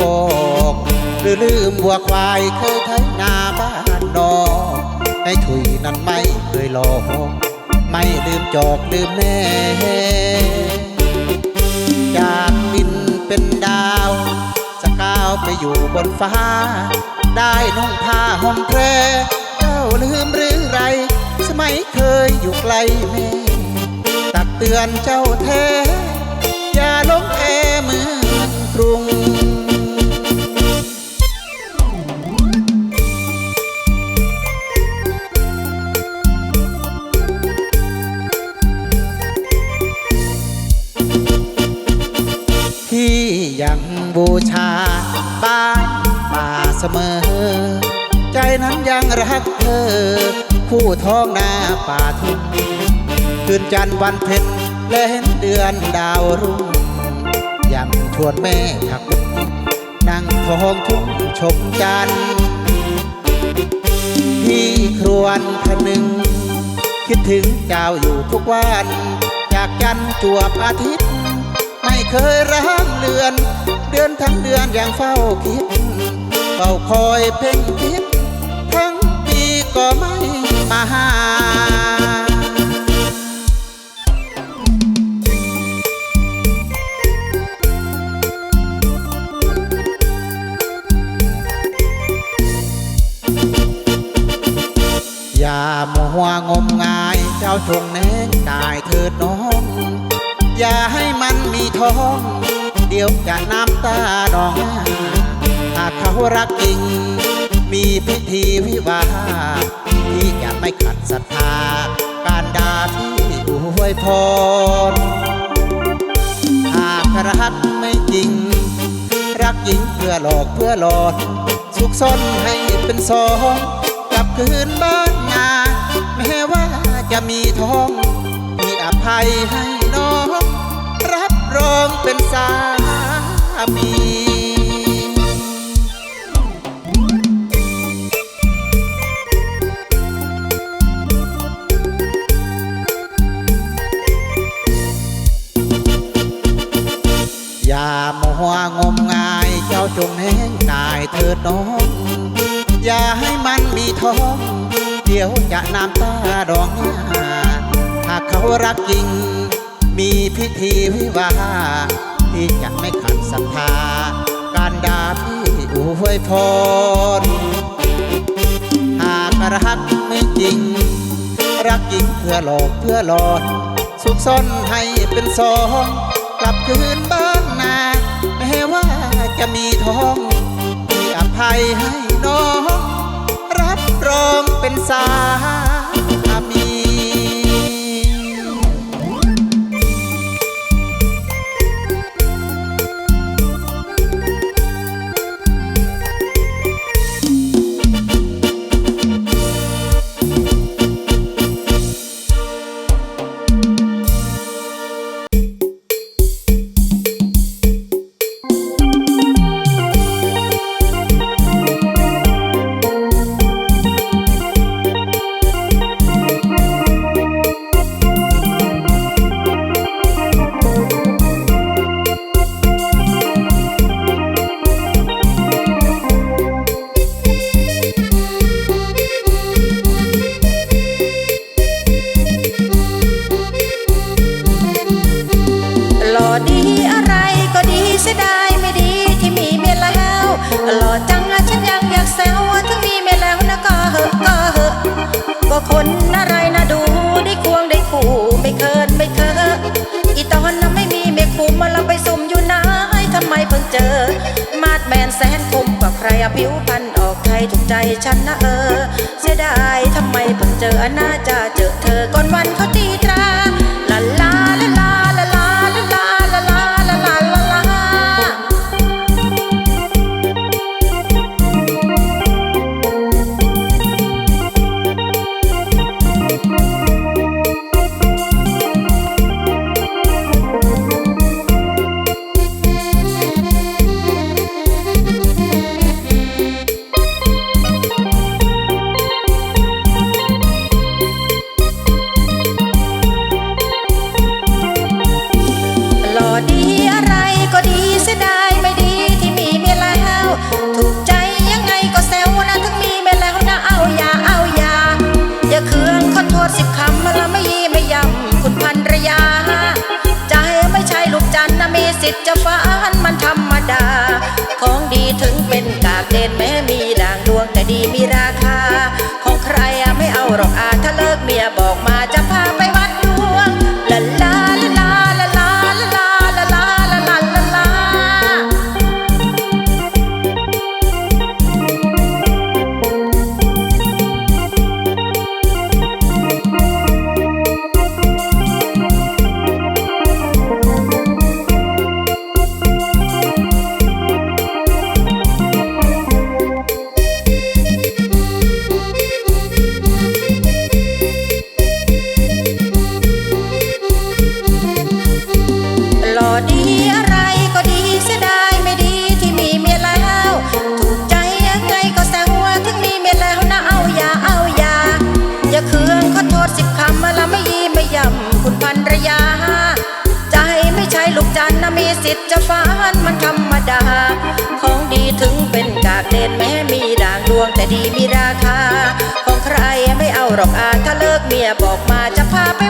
กอกหรือลืมวัวควายเคยไถนาบ้านนอกไอ้ถุยนั้นไม่เคยหลอกไม่ลืมจอกลืมแม่จากดินเป็นดาวสกาวไปอยู่บนฟ้า ได้นุ่งผ้าห่มแพรเจ้าลืมหรือไรสมัยเคยอยู่ไกลแม่ตักเตือนเจ้าแท้อย่าลงแอมืองกรุง บูชาบ้านป่าเสมอ ใจนั้นยังรักเธอ คู่ท้องนาป่าทุ่งคืนจันทร์วันเพ็ญและเห็นเดือนดาวรุ่งยังชวนแม่ถักนั่งท้องทุ่งชมจันทร์พี่ครวนคนึง คิดถึงเจ้าอยู่ทุกวัน จากจันทร์จวบอาทิตย์ ไม่เคยร้างเลือน ดือนทั้งเดือนยังเฝ้าคิดเฝ้าคอยเพ่งพิษทั้งปีก็ไม่มาหาอย่ามัวงมงายเจ้าจงเน้นกายเถิดน้อง อย่าให้มันมีท้อง เดี๋ยวจะน้ำตาดองหากเขารักจริง มีพิธีวิวาที่จะไม่ขัดศรัทธา การดาที่อวยพร หากรักไม่จริง รักหญิงเพื่อหลอกเพื่อหลอนสุขซ่อนให้เป็นสองกลับคืนบ้านนาแม้ว่าจะมีท้อง มีอภัยให้น้อง รับรองเป็นสา มีอย่ามัวงมงายเจ้าจงแห้งกายเถิดน้อง อย่าให้มันมีท้อง เดี๋ยวจะน้ำตาดองหน้าหากเขารักจริง มีพิธีวิวา ห์ที่จะไม่ขัดศรัทธา การด่าพี่อวยพร หากรักไม่จริง รักจริงเพื่อหลอกเพื่อหลอน สุขซ่อนให้เป็นสอง กลับคืนบ้านนาแม้ว่าจะมีท้องมีอภัยให้น้อง รับรองเป็นสา สียดายไม่ดีที่มีเมียแล้วหล่อจังอะฉันยังอยากแซวถ้ามีเมียแล้วนะก็เหอะก็เหอะก็คนอะไรนะดูได้ควงได้คู่ไม่เคินไม่เคอะอีตอนนั้นไม่มีเมียคู่มาเราไปสุ่มอยู่ไหนทำไมเพิ่งเจอ มาดแมนแสนคมกว่าใครอะผิวพันออกใครถูกใจฉันนะเออ เสียดายทำไมเพิ่งเจอน่าจะเจอเธอก่อนวันเขาตีตราิดจะฟ้านมันธรรมดา ของดีถึงเป็นกากเด่นแม้มีด่างดวงแต่ดีมีราิตจะฟ้านมันธรรมดา ของดีถึงเป็นกากเด่นแม้มีด่างดวงแต่ดีมีราคา ของใครไม่เอาหรอกอาถ้าเลิกเมียบอกมาจะพาไป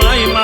My ma